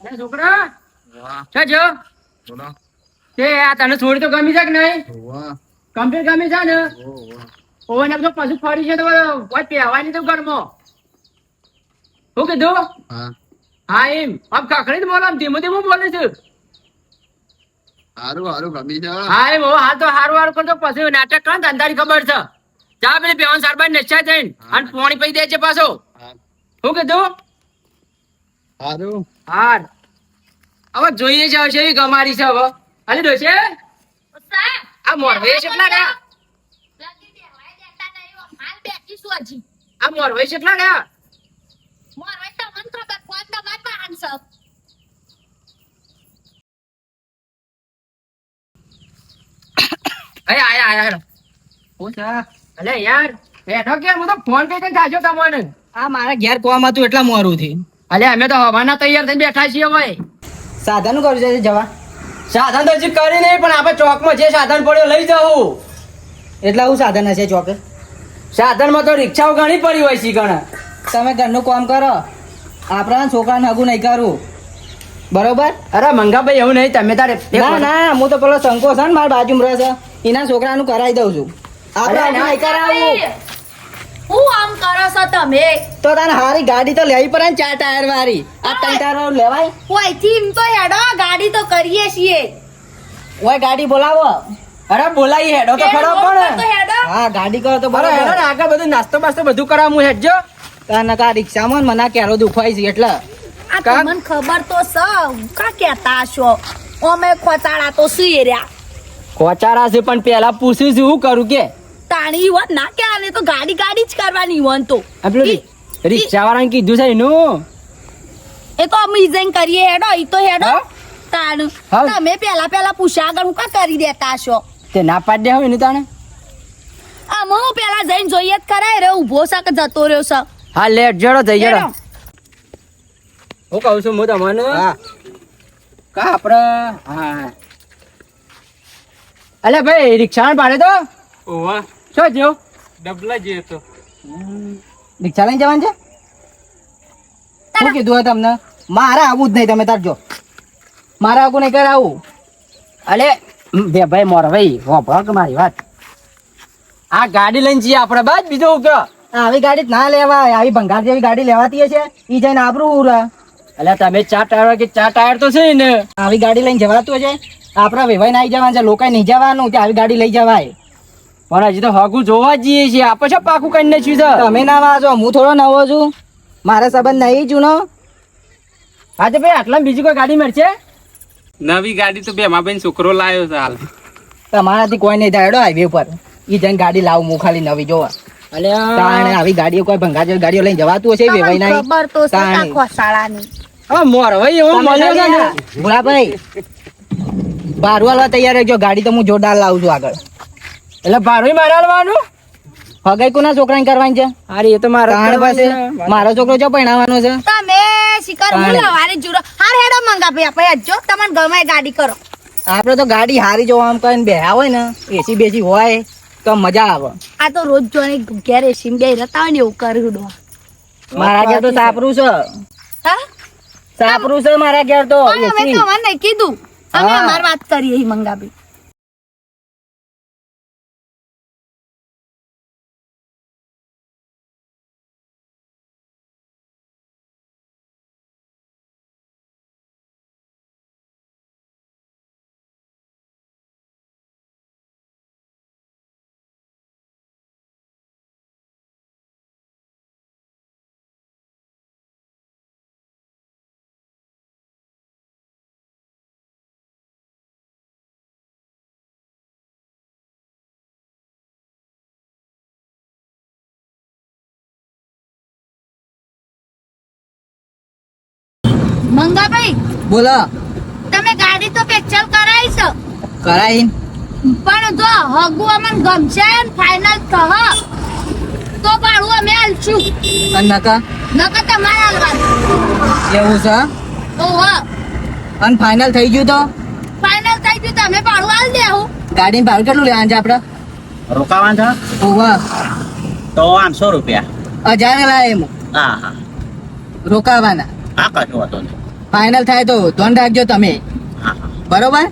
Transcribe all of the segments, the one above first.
અરે છોકરા વાહ. છે બોલો તે આ તને છોડી તો ગમી છે કે નહીં? કમ્પ્લીટ ગમી છે ને? ઓવન તો પાછું ફરી છે તો કોઈ પહેવાની તો ઘરમાં શું કીધું? હા. હા એમ. આમ કાકડી બોલો આમ ધીમું ધીમું બોલે છે. હારું હારું ગમી છે. હા એમ હવે તો હારું હારું કરતો પછી નાટક કરે ખબર છે. જા પેલી પેવન સારબાઈ નશા થઈને અને પોણી પી દે છે પાછો. હા. શું કીધું? હારું. હાર. હવે જોઈએ છે આવશે કેવી ગમારી છે હવે. હાલી ડોશે આ મોરવે કેટલા ગયા. આ મોરવે કેટલા ગયા. અરે આયા આયા હેડો. હું છે? અલે યાર બેઠો કે? હું તો ફોન કઈ જાજો તમને આ મારા ઘેર કોમ હતું એટલા મોરું થી અલે અમે તો હવાના તૈયાર થઈને બેઠા છીએ ભાઈ સાધન કરું છે જવા? સાધન તો હજી કરી નહીં પણ આપણે ચોકમાં જે સાધન પડ્યો લઈ જાઉં. એટલે હું સાધન હશે ચોકે? સાધનમાં તો રિક્ષાઓ ઘણી પડી હોય છે ઘણા તમે ઘરનું કામ કરો. આપણા છોકરાને હગું નહીં કરું. બરોબર? અરે મંગાભાઈ એવું નહીં તમે તારે ના ના હું તો પેલો શંકો છે ને મારા બાજુમાં રહે છે. એના છોકરાનું કરાવી દઉં છું. આપણે કરાવું. હું આમ કરો છો તમે? તો તને હારી ગાડી તો લેવી પડે ને ચાર ટાયર વાળી. આ ત્રણ ટાયર વાળું લેવાય? ઓયથી એમ તો હેડો ગાડી તો કરીએ છીએ. ઓય ગાડી બોલાવો. અરે બોલાવી હેડો તો ખરો પણ. હા ગાડી કરો તો અરે હેડો ને આગળ બધું નાસ્તો બાસ્તો બધું કરાવું હું હેડજો. તને કા રિક્ષામાં મને કેરો દુખવાય છે એટલે. આ? તમને ખબર તો સ કા કેતા છો? અમે ખોચાડા તો સુઈ રહ્યા. કોચારા છે પણ પેલા પૂછ્યું છે હું કરું કે? તાણી વાત ના કે આને તો ગાડી ગાડી જ કરવાની વન તો. રિક્ષા વાળાને કીધું છે એનું? એ તો અમે કરીએ હેડો ઈ તો હેડો. તાણ. તમે પેલા પેલા પૂછ્યા આગળ હું કા કરી દેતા છો? તે ના પાડી દે હોય ને તાણે? આમ હું પેલા જઈને જોઈએ જ ખરા રે ઊભો સક જતો રહ્યો છે? હા લેટ જડો જઈ જડો. હું કહું છું હું તમને? હા. કા આપણે હા અલે ભાઈ રિક્ષા ભાડે તો? ઓવા. શું થયું ડબલા જે તો. રિક્ષા લઈને જવાનું છે? શું કીધું હોય તમને? મારે આવું જ નહીં તમે તાર જો. મારે આવું નહીં કરાવું અલે બે ભાઈ મોર ભાઈ વાપરો કે મારી વાત. આ ગાડી લઈને જઈએ આપણે બસ બીજું કે આવી ગાડી જ ના લેવાય આવી ભંગાર જેવી ગાડી લેવાતી છે ઈ જઈને આપણું ઉરા. એટલે તમે ચાર ટાયર કે ચાર ટાયર તો છે ને? આવી ગાડી લઈને જવાતું છે આપણા વેવાઈ ના જવાનું છે લોકો નહીં જવાનું કે આવી ગાડી લઈ જવાય. પણ હજી તો હગું જોવા જ જઈએ છીએ. આપણે શું પાકું કરીને ને છે તમે ના વાંચો હું થોડો નવો છું. મારા સંબંધ નહીં જૂનો હા. તો ભાઈ આટલા બીજી કોઈ ગાડી મળશે? નવી ગાડી તો બે માબેન છોકરો લાવ્યો છે હાલ. તમારાથી કોઈ નહીં થાય હાઈવે ઉપર. ઈ જઈને ગાડી લાવું હું ખાલી નવી જોવા. અને આવી ગાડીઓ કોઈ ભંગાજર ગાડીઓ લઈને જવાતું હશે વેવાઈ નહીં. ખબર તો છે. ખોસાળાની હવે મોર ભાઈ એવો મળ્યો છે ને. ભાઈ બારું તૈયાર રહેજો ગાડી તો હું જોરદાર લાવું છું આગળ. એટલે ભાડું મારે આલવાનું હગાઈ કોના છોકરાને કરવાની છે? અરે એ તો મારા પાસે? મારો છોકરો જો પરણાવવાનો છે? તમે શિકાર તાણે. જુરો હાર હેડો મંગા ભાઈ આપણે જો તમને ગમે ગાડી કરો. આપડે તો ગાડી હારી જોવા આમ કરીને બેહ્યા હોય ને એસી બેસી હોય તો મજા આવે. આ તો રોજ જોને ઘેર એસી બે રહેતા હોય ને એવું કર્યું દો. મારા ઘેર તો સાપરું છે. હા? સાપરું છે મારા ઘેર તો અમે તો મને કીધું. અમે હા. અમાર વાત કરીએ મંગાભાઈ મંગાભાઈ બોલો. તમે ગાડી તો પેચલ કરાવી છો. કરાવી પણ જો હગુ અમન ગમશે ફાઈનલ ફાઇનલ થહ તો ભાડું અમે આલશું અને નકા? નકા તમારે આલવાનું એવું છે? ઓહો. અને ફાઈનલ થઈ ગયું તો? ફાઇનલ થઈ ગયું તમે ભાડું આલ દેવું ગાડી ભાડું કેટલું લેવાનું છે આપડે રોકાવાનું છે? ઓહો. તો આઠસો રૂપિયા. હજાર લાય એમ. હા હા. રોકાવાના. હા કશું નહીં. ફાઇનલ થાય તો ધોન રાખજો તમે. બરોબર?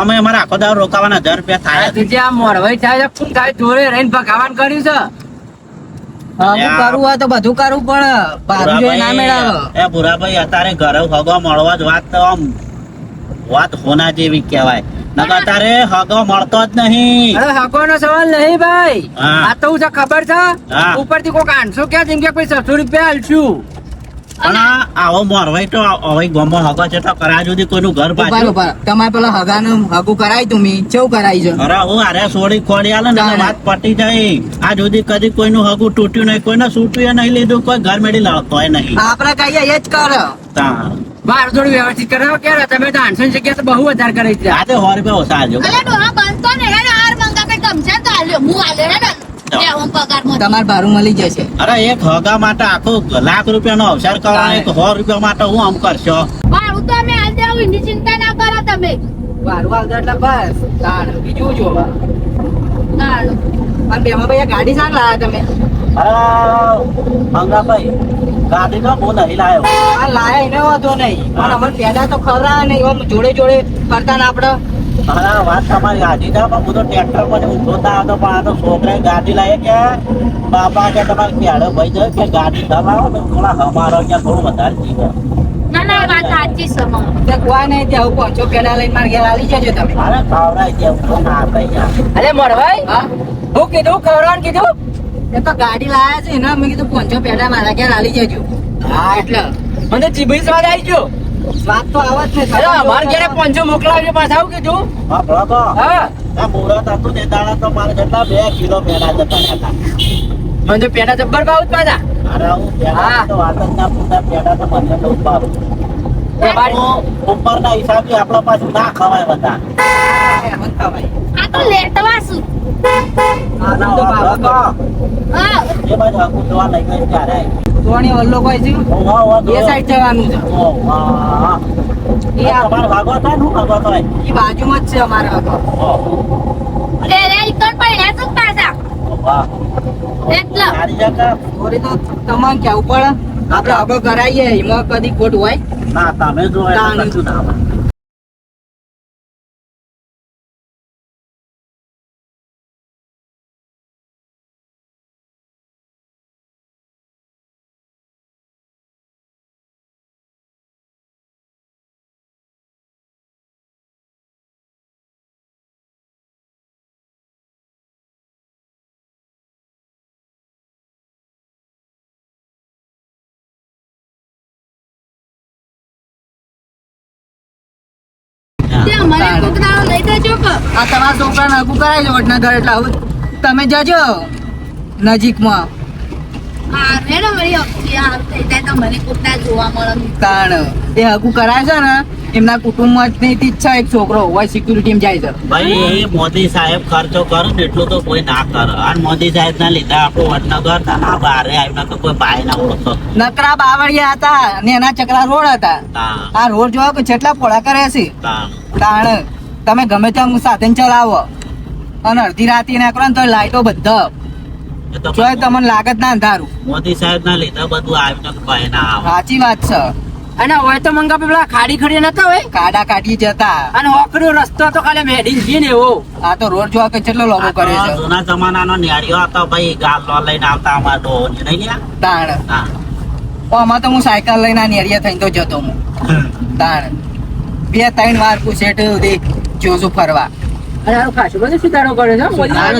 અમે અમારા આખો રોકાવાના હજાર રૂપિયા થાય. તું જે આ મોરવાઈ થાય છે શું થાય જોડે રહીને ભગાવાન કર્યું છે. અમુક કરવું હોય તો બધું કરવું પડે ભાડું ના મેળાવે. એ ભૂરાભાઈ અત્યારે ઘરે હગો મળવા જ વાત તો આમ વાત હોના જેવી કહેવાય. નકર અત્યારે હગો મળતો જ નહીં. અરે હકો નો સવાલ નહીં ભાઈ. આ તો હું છે ખબર છે? હા. ઉપરથી કોક આઠસો ક્યાં જેમ કે કોઈ છસો રૂપિયા આલશું. પણ આવો મોરવાઈ તો હવે ગોમો હગો છે તો કરા સુધી કોઈનું ઘર પાછું. તમારે પેલા હગાનું હગું કરાય તું કેવું કરાય છે? અરે હું અરે સોડી ખોડી આલે ને વાત પટી જાય. આ સુધી કદી કોઈનું હગું તૂટ્યું નહીં કોઈને સૂટ્યું નહીં લીધું કોઈ ઘર મેળી લડતોય નહીં. આપડે કહીએ એ જ કર. બાર થોડું વ્યવસ્થિત કરાવો કે તમે તો આઠસો ની તો બહુ વધારે કરી છે આજે સો રૂપિયા ઓછા આલજો. અલે ડોહા ને હાર મંગા પે ગમશે તો આલ્યો હું આલ્યો હેડ. લે હું પગારમાં તમારે ભાડું મળી જશે અરે એક હગા માટે આખો લાખ રૂપિયાનો અવસર કરવાનો એક સો રૂપિયા માટે હું આમ કરશો? ભાડું તો અમે આલ આવું એની ચિંતા ના કરો તમે. ભાડું આવતા એટલે બસ. તાણ. બીજું જો હારું. અને બેમાં ભાઈ આ ગાડી શાન લાવ્યા તમે? અરે મંગાભાઈ ગાડી તો હું નહીં લાવ્યો લાયા એને વાંધો નહીં. પણ અમને પેલા તો ખરા નહીં. જોડે જોડે કરતા ને આપડે. અરે વાત તમારી હાજી છે પણ હું તો ટ્રેક્ટર પર ઊભો હતો પણ આ તો છોકરાએ ગાડી લાવી કે બાપા કે તમારે ક્યારે ભાઈ છે કે ગાડી ચલાવો તો થોડા અમારો ત્યાં થોડું વધારે જીવો. ના ના વાત સાચી છે તે કોઈ નહીં ત્યાં હું પહોંચો પેલા લઈને મારે ઘેર આવી જજો તમે. અરે ખવડાવી ના અરે મોરવાઈ હા? હું કીધું ખવડાવવાનું કીધું? એ તો ગાડી લાયા છે ને મેં કીધું પહોંચો પેલા મારા ઘેર આવી જજો. હા એટલે. મને ચીબડી સ્વાદ આવી ગયો. સ્વાદ તો આવત ને અરે અમારે ઘરે પંજો મોકલાવજો પાછા આવું કીધું હા બરાબર હા. આ મુહૂર્ત હતું તે દાડા તો મારે કેટલા બે કિલો પેડા જતા હતા. મને પેડા પેલા જબ્બર ભાવ જ પાછા. અરે હું પેડા તો વાત જ ના પૂછતા પેડા તો મને તો ભાવે. એ બારી- હું ઉપરના હિસાબે આપણા પાછું ના ખવાય બધા. આ તો લેટવા છું આનંદ તો બાબા હા એ બાજુ જોવા લઈ ગઈ ત્યારે ધોણી વલ્લો કોઈ છે? એ સાઈડ જવાનું છે. એ ભાગો ભાગો બાજુમાં જ છે અમારે હતો ઓહો, લે રે પડ્યા છું પાછા. એટલે. સારી જગ્યા. થોડી તો તમારે કેવું પડે. આપડે આગળ કરાવીએ એમાં કદી ખોટ હોય. ના તમે જો એટલે તાણી. કશું ના આવે. તે અમારે કોક દાડો લઈ દેજો કે આ તમારા છોકરાને હગું કરાવી દો વટના ઘર એટલે હવે તમે જજો નજીકમાં મને તાણ એ હગું કરાય છે ને એમના કુટુંબ જ નહીં ઈચ્છા એક છોકરો હોય સિક્યુરિટી જાય છે. ભાઈ મોદી સાહેબ ખર્ચો કરે ને એટલું તો કોઈ ના કરે. અને મોદી સાહેબ ના લીધા આપણું વડનગર ના બારે આવીને તો કોઈ ભાઈ ના ઓળખતો. નકરા બાવળિયા હતા ને એના ચકરા રોડ હતા. આ રોડ જોવા કે જેટલા પોળા કરે છે. તાણ. તમે ગમે ત્યાં સાધન ચલાવો. અને અડધી રાતે કરો ને તો લાઈટો બધા. તમને લાગત ના અંધારું. મોદી સાહેબ ના લીધા બધું આવ્યું ભાઈ ના સાચી વાત છે. અને હોય તો મંગા પેલા ખાડી ખડી નતા હોય? કાડા કાઢી જતા. અને હોકડો રસ્તો તો ખાલી મેડી જ ને એવો. આ તો રોડ જોવા કે કેટલો લોગો કરે છે? જૂના જમાનાનો ન્યાળીઓ હતો ભાઈ ગાલ લો લઈને આવતા અમાર ડોહો નહીં ને તાણ. ઓ આમાં તો હું સાયકલ લઈને આ નેરિયા થઈને તો જતો હું. તાણ. બે ત્રણ વાર પૂછેટ સુધી જોશું ફરવા. અને ખાસું બધું સુધારો કર્યો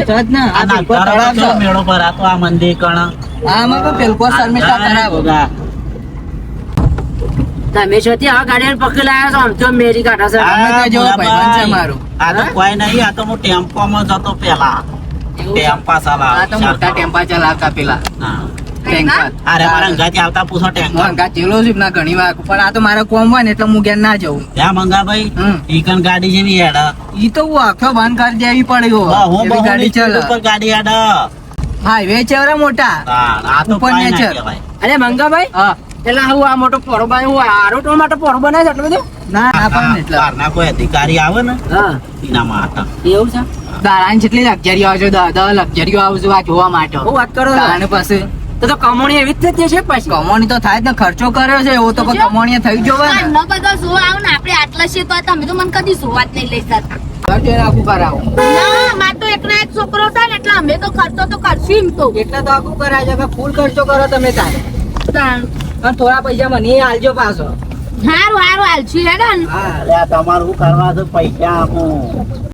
છે જ ને. આ તળાવ મંદિર કણ. આમાં તો પેલકો શર્મિષ્ઠા તળાવ. ભોગા. તમે છો ત્યાં આ ગાડી પકડી લાયા છો? આમ તો મેરી કાઢા છે અમે તો જો ભાઈબંધ છે ભાઈ. આ તો કોઈ નહીં આ તો હું ટેમ્પોમાં જતો પેલા ટેમ્પા સાલા. આ તો મોટા ટેમ્પા ચલાવતા પેલા. હા. અરે મારા અંગાથી આવતા પૂછો ટેન્કર. હું હંગાત છું ના ઘણી વાર. પણ આ તો મારે કોમ હોય ને એટલે હું ઘેર ના જવું ત્યાં મંગાભાઈ ભાઈ ઈકન ગાડી જેવી હેડ. ઈ તો હું આખો બંધ કરી દેવી પડે હું ગાડી ચાલે. ઉપર ગાડી હેડ. હાઈવે છે મોટા. આ તો ઉપર નેચર. અરે મંગાભાઈ? હા. એટલે હું આ મોટો પોરો બાય હું આરોટો માટે પોરો બનાવ્યો છે એટલું બધું? ના ના પણ એટલે બહારના કોઈ અધિકારી આવે ને હા. એના માટે એવું છે? દારાન જેટલી લક્ઝરી આવજો દાદા લક્ઝરી આવજો આવશે આ જોવા માટે. હું વાત કરો છો. તાણ પાસે. તો તો કમોણી એવી જ થતી છે પછી? કમાણી તો થાય જ ને ખર્ચો કર્યો છે એવો તો કોઈ કમાણીએ થઈ જોવે ને. ન બધો જોવા આવ ને આપણે આટલા છે તો તમે તો મને કદી જોવા જ નહીં લઈ જતા કરાવો. ના માર તો એકના એક છોકરો થાય ને એટલે અમે તો ખર્ચો તો કરશું એમ તો. એટલે તો આખું કરાય છે ફૂલ ખર્ચો કરો તમે તારે. તાણ. અને થોડા પૈસા મને આલજો પાછો. હારું હારું હાલશું હે ને. હા તમારું કરવા છે? પૈસા આપું.